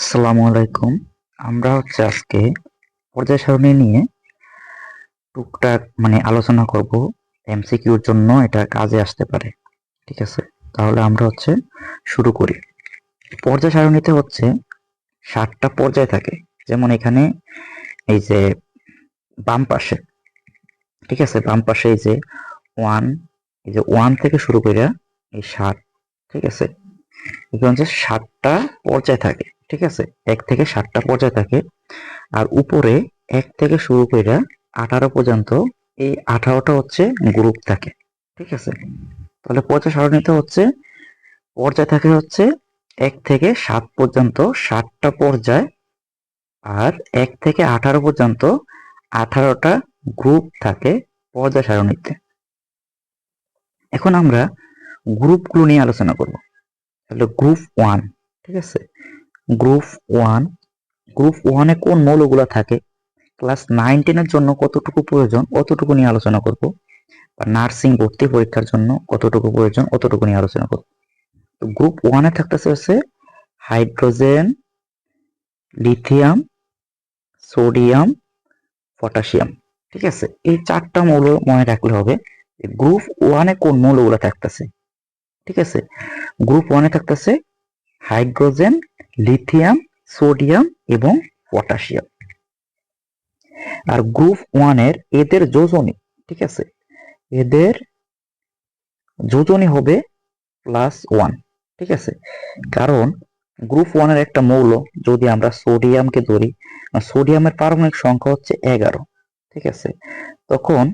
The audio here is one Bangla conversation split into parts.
আসসালামু আলাইকুম। আমরা হচ্ছে আজকে পর্যায় সারণী নিয়ে টুকটাক মানে আলোচনা করব এমসিকিউর জন্য এটা কাজে আসতে পারে, ঠিক আছে? তাহলে আমরা হচ্ছে শুরু করি। পর্যায় সারণীতে হচ্ছে ষাটটা পর্যায় থাকে। যেমন এখানে এই যে বাম পাশে, ঠিক আছে? বাম পাশে এই যে ওয়ান, এই যে ওয়ান থেকে শুরু করে এই ষাট ঠিক আছে? এখানে হচ্ছে ষাটটা পর্যায় থাকে। ঠিক আছে? এক থেকে ষাটটা পর্যায় থাকে। আর উপরে এক থেকে শুরু করে আঠারো পর্যন্ত এই আঠারোটা হচ্ছে গ্রুপ থাকে। ঠিক আছে? তাহলে পর্যায় সারণীতে হচ্ছে, পর্যায় থাকে হচ্ছে এক থেকে সাত পর্যন্ত ষাটটা পর্যায় আর এক থেকে আঠারো পর্যন্ত আঠারোটা গ্রুপ থাকে পর্যায় সারণীতে। এখন আমরা গ্রুপগুলো নিয়ে আলোচনা করব। তাহলে গ্রুপ ওয়ান ঠিক আছে? Group one. গ্রুপ ওয়ানে কোন মৌলগুলো থাকে? ক্লাস নাইন টেনের জন্য কতটুকু প্রয়োজন? অতটুকু নিয়ে আলোচনা করব। বা নার্সিং ভর্তি পরীক্ষার জন্য কতটুকু প্রয়োজন? অতটুকু নিয়ে আলোচনা করব। তো গ্রুপ ওয়ানে থাকতেছে হচ্ছে হাইড্রোজেন, লিথিয়াম, সোডিয়াম, পটাশিয়াম। ঠিক আছে? এই চারটা মৌল মনে রাখলে হবে গ্রুপ ওয়ানে কোন মৌলগুলো থাকতেছে? ঠিক আছে? গ্রুপ ওয়ানে থাকতেছে হাইড্রোজেন লিথিয়াম সোডিয়াম এবং পটাশিয়াম আর গ্রুপ ওয়ানের এদের যোজনী, ঠিক আছে? এদের যোজনী হবে প্লাস ওয়ান ঠিক আছে? কারণ গ্রুপ ওয়ানের একটা মৌল, যদি আমরা সোডিয়ামকে ধরি সোডিয়ামের পারমাণবিক সংখ্যা হচ্ছে এগারো, ঠিক আছে? তখন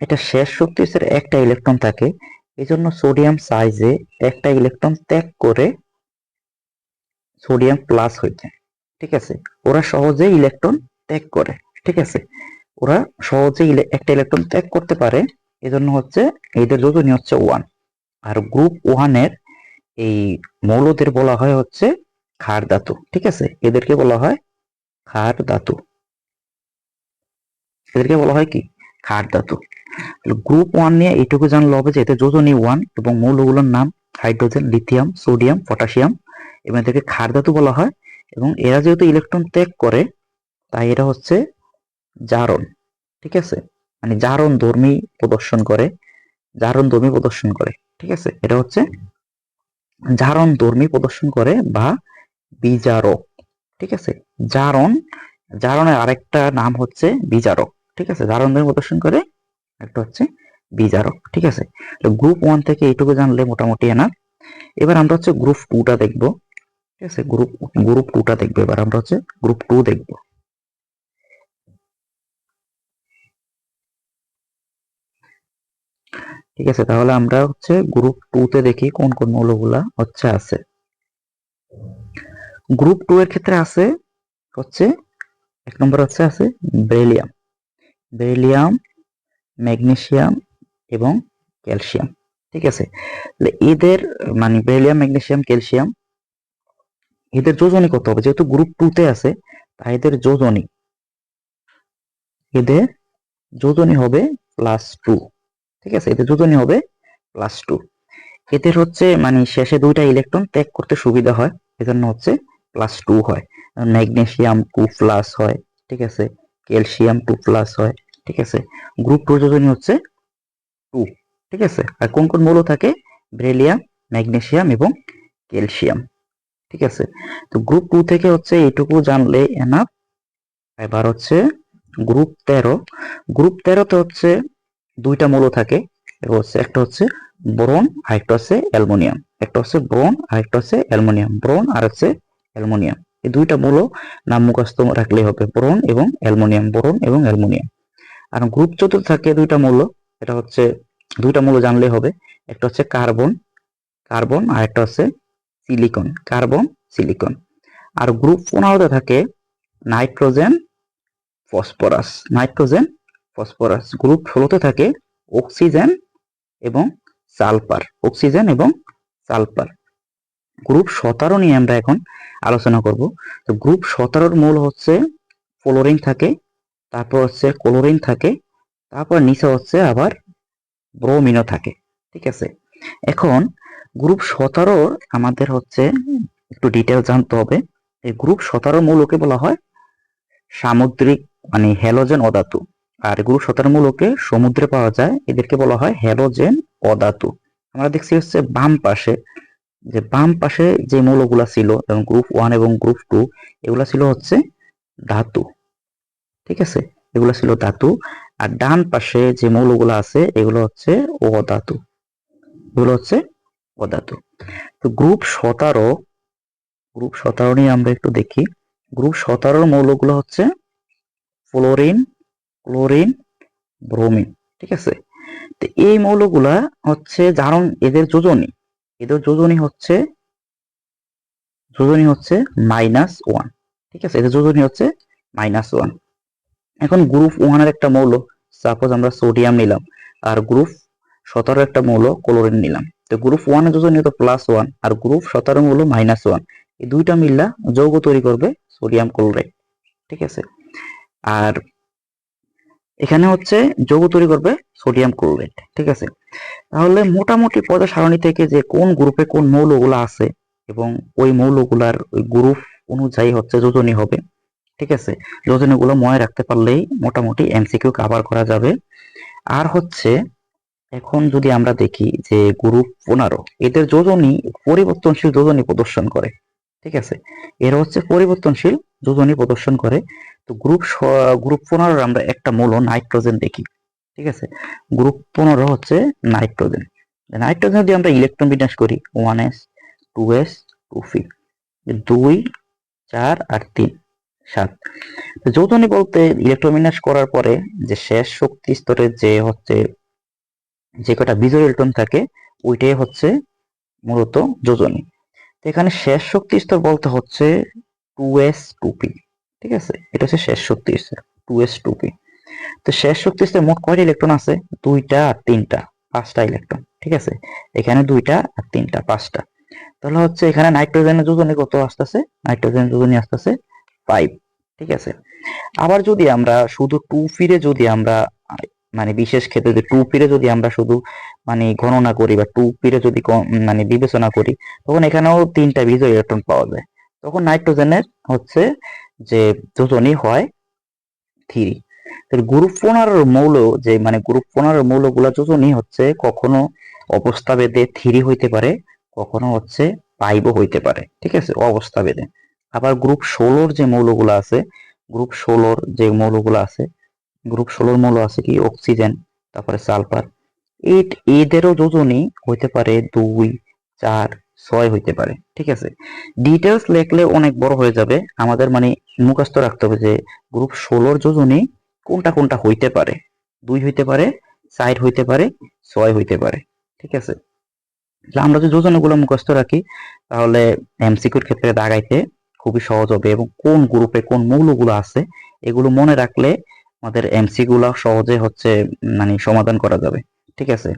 এটা শেষ শক্তি একটা ইলেকট্রন থাকে এই জন্য সোডিয়াম সাইজে একটা ইলেকট্রন ত্যাগ করে সোডিয়াম প্লাস হইতে ঠিক আছে? ওরা সহজে ইলেকট্রন ত্যাগ করে, ঠিক আছে? ওরা সহজে একটা ইলেকট্রন ত্যাগ করতে পারে, এজন্য হচ্ছে এদের যোজনী হচ্ছে ওয়ান আর গ্রুপ ওয়ানের এই মৌলদের বলা হয় হচ্ছে খার ধাতু, ঠিক আছে? এদেরকে বলা হয় খার ধাতু। এদেরকে বলা হয় কি? খার ধাতু। গ্রুপ ওয়ান নিয়ে এইটুকু জানলে হবে যে এতে যোজনী ওয়ান এবং মৌলগুলোর নাম হাইড্রোজেন লিথিয়াম সোডিয়াম পটাশিয়াম এবং এদেরকে ক্ষার ধাতু বলা হয় এবং এরা যেহেতু ইলেকট্রন ত্যাগ করে, তাই এরা হচ্ছে জারণ, ঠিক আছে? মানে জারণ ধর্মী প্রদর্শন করে, জারণ ধর্মী প্রদর্শন করে, ঠিক আছে? এটা হচ্ছে জারণ ধর্মী প্রদর্শন করে বা বিজারক, ঠিক আছে? জারণ, জারণের আরেকটা নাম হচ্ছে বিজারক, ঠিক আছে? জারণ ধর্মী প্রদর্শন করে, একটা হচ্ছে বিজারক, ঠিক আছে? তো গ্রুপ ওয়ান থেকে এইটুকু জানলে মোটামুটি এনা এবার আমরা হচ্ছে গ্রুপ টুটা দেখব। আছে? গ্রুপ গ্রুপ টুটা দেখব। এবার আমরা হচ্ছে গ্রুপ টু দেখব। ঠিক আছে? তাহলে আমরা হচ্ছে গ্রুপ টু তে দেখি কোন কোন মৌলগুলা হচ্ছে আছে। গ্রুপ টু এর ক্ষেত্রে আছে হচ্ছে, এক নম্বর হচ্ছে আছে বেরিলিয়াম বেরিলিয়াম ম্যাগনেসিয়াম এবং ক্যালসিয়াম ঠিক আছে? এদের মানে বেরিলিয়াম ম্যাগনেসিয়াম ক্যালসিয়াম এদের যোজনী করতে হবে। যেহেতু গ্রুপ টু তে আছে, তাই এদের যোজনী। এদের যোজনী হবে প্লাস টু ঠিক আছে? এদের যোজনী হবে প্লাস টু এদের হচ্ছে মানে শেষে দুইটা ইলেকট্রন ত্যাগ করতে সুবিধা হয়। এজন্য হচ্ছে প্লাস টু হয়। ম্যাগনেশিয়াম টু প্লাস হয়। ঠিক আছে? ক্যালসিয়াম টু প্লাস হয়। ঠিক আছে? গ্রুপ টু যোজনী হচ্ছে টু ঠিক আছে? আর কোন কোন মৌল থাকে? ব্রেলিয়াম ম্যাগনেশিয়াম এবং ক্যালসিয়াম। ঠিক আছে? তো গ্রুপ টু থেকে হচ্ছে এইটুকু জানলে এনাফ এবার হচ্ছে গ্রুপ তেরো। গ্রুপ তেরোতে হচ্ছে দুইটা মৌল থাকে। হচ্ছে একটা হচ্ছে ব্রোন আর একটা হচ্ছে অ্যালমোনিয়াম। একটা হচ্ছে ব্রোন আর একটা হচ্ছে অ্যালমোনিয়াম। ব্রোন আর হচ্ছে অ্যালমোনিয়াম। এই দুইটা মূল নাম মুখস্থ রাখলে হবে। ব্রোন এবং অ্যালমোনিয়াম। ব্রোন এবং অ্যালমোনিয়াম। আর গ্রুপ চতুর্থ থাকে দুইটা মৌল। এটা হচ্ছে দুইটা মৌল জানলে হবে। একটা হচ্ছে কার্বন কার্বন আর একটা হচ্ছে সিলিকন কার্বন সিলিকন আর গ্রুপ পনেরোতে থাকে nitrogen phosphorus nitrogen phosphorus group ষোলোতে থাকে অক্সিজেন এবং সালফার অক্সিজেন এবং সালফার গ্রুপ সতেরো নিয়ে আমরা এখন আলোচনা করব। তো গ্রুপ সতেরোর মূল হচ্ছে ফ্লোরিন থাকে, তারপর হচ্ছে ক্লোরিন থাকে, তারপর নিচে হচ্ছে আবার ব্রোমিনও থাকে। ঠিক আছে? এখন গ্রুপ সতেরোর আমাদের হচ্ছে একটু ডিটেল জানতে হবে। এই গ্রুপ সতেরো মৌলকে বলা হয় সামুদ্রিক মানে হ্যালোজেন অধাতু। আর গ্রুপ সতেরো মৌলকে সমুদ্রে পাওয়া যায়, এদেরকে বলা হয় হ্যালোজেন অধাতু। আমরা দেখছি হচ্ছে বাম পাশে, যে বাম পাশে যে মৌলগুলা ছিল, এবং গ্রুপ ওয়ান এবং গ্রুপ টু এগুলা ছিল হচ্ছে ধাতু। ঠিক আছে? এগুলো ছিল ধাতু। আর ডান পাশে যে মৌলগুলো আছে, এগুলো হচ্ছে অধাতু। এগুলো হচ্ছে অধাতু তো গ্রুপ সতেরো গ্রুপ সতেরো নিয়ে আমরা একটু দেখি। গ্রুপ সতেরোর মৌলগুলো হচ্ছে ফ্লোরিন ক্লোরিন ব্রোমিন ঠিক আছে? তো এই মৌলগুলা হচ্ছে কারণ এদের যোজনী। এদের যোজনী হচ্ছে যোজনী হচ্ছে মাইনাস ওয়ান ঠিক আছে? এদের যোজনী হচ্ছে মাইনাস ওয়ান এখন গ্রুপ ওয়ানের একটা মৌল সাপোজ আমরা সোডিয়াম নিলাম, আর গ্রুপ সতেরো একটা মৌল ক্লোরিন নিলাম। তো গ্রুপ ওয়ানের যোজনী হতো প্লাস ওয়ান আর গ্রুপ সতেরো মৌল মাইনাস ওয়ান এই দুইটা মিললা যৌগ তৈরি করবে সোডিয়াম ক্লোরাইড ঠিক আছে? আর এখানে হচ্ছে যৌগ তৈরি করবে সোডিয়াম ক্লোরাইড ঠিক আছে? তাহলে মোটামুটি পর্যায় সারণী থেকে যে কোন গ্রুপে কোন মৌলগুলো আছে এবং ওই মৌলগুলার ওই গ্রুপ অনুযায়ী হচ্ছে যোজনী হবে, ঠিক আছে? যোজনীগুলো মনে রাখতে পারলেই মোটামুটি এমসিকিউ কভার করা যাবে। আর হচ্ছে এখন যদি আমরা দেখি যে গ্রুপ পনেরো, এদের যোজনী পরিবর্তনশীল যোজনী প্রদর্শন করে, ঠিক আছে? এরা হচ্ছে পরিবর্তনশীল যোজনী প্রদর্শন করে। তো গ্রুপ গ্রুপ পনেরোর আমরা একটা মৌল নাইট্রোজেন দেখি, ঠিক আছে? গ্রুপ পনেরো হচ্ছে নাইট্রোজেন নাইট্রোজেন যদি আমরা ইলেকট্রন বিন্যাস করি one S two S two p দুই, চার আর তিন, সাত। তো যোজনী বলতে ইলেকট্রন বিন্যাস করার পরে যে শেষ শক্তি স্তরের যে হচ্ছে যে কটা বিজয় ইলেকট্রন থাকে, ওইটাই হচ্ছে মূলত যোজনী। তো এখানে শেষ শক্তি স্তর বলতে হচ্ছে টু এস টু পি ঠিক আছে? এটা হচ্ছে শেষ শক্তি স্তর টু এস টু পি তো শেষ শক্তি স্তরে মোট কয়টা ইলেকট্রন আছে? দুইটা আর তিনটা, পাঁচটা ইলেকট্রন ঠিক আছে? এখানে দুইটা আর তিনটা, পাঁচটা। তাহলে হচ্ছে এখানে নাইট্রোজেনের যোজনী কত আসতেছে? নাইট্রোজেনের যোজনী আসতেছে ফাইভ ঠিক আছে? আবার যদি আমরা শুধু টু ফিরে যদি আমরা মানে বিশেষ ক্ষেত্রে যে টু পিরে যদি আমরা শুধু মানে গণনা করি বা টু পিরে যদি মানে বিবেচনা করি, তখন এখানেও তিনটা বিজয় ইলেকট্রন পাওয়া যায়। তখন নাইট্রোজেনের হচ্ছে যে যোজনী হয় থ্রি গ্রুপ পনেরোর মৌল যে মানে গ্রুপ পনেরোর মৌলগুলা যোজনী হচ্ছে কখনো অবস্থা বেদে থ্রি হইতে পারে, কখনো হচ্ছে ফাইভও হইতে পারে। ঠিক আছে? অবস্থা বেদে আবার গ্রুপ ষোলোর যে মৌলগুলো আছে গ্রুপ ষোলোর যে মৌলগুলো আছে গ্রুপ ষোলোর মৌল আছে কি? অক্সিজেন, তারপরে সালফার। এই, এদেরও যোজনী হইতে পারে দুই, চার, ছয় হইতে পারে, ঠিক আছে? ডিটেলস লেখলে অনেক বড় হয়ে যাবে। আমাদের মানে মুখস্থ রাখতে হবে যে গ্রুপ ষোলোর যোজনী কোনটা কোনটা হইতে পারে। দুই হইতে পারে, চার হইতে পারে, ছয় হইতে পারে, ঠিক আছে? আমরা যদি যোজনাগুলো মুখস্থ রাখি, তাহলে এমসিকিউর ক্ষেত্রে দাগাইতে খুবই সহজ হবে এবং কোন গ্রুপে কোন মৌলগুলো আছে, এগুলো মনে রাখলে আমাদের এমসি গুলা সহজে হচ্ছে মানে সমাধান করা যাবে। ঠিক আছে?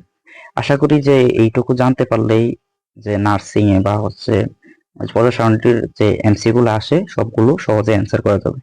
আশা করি যে এইটুকু জানতে পারলেই যে নার্সিং এ বা হচ্ছে পদার্থ সারণীটির যে এমসি গুলো আসে, সবগুলো সহজে অ্যান্সার করা যাবে।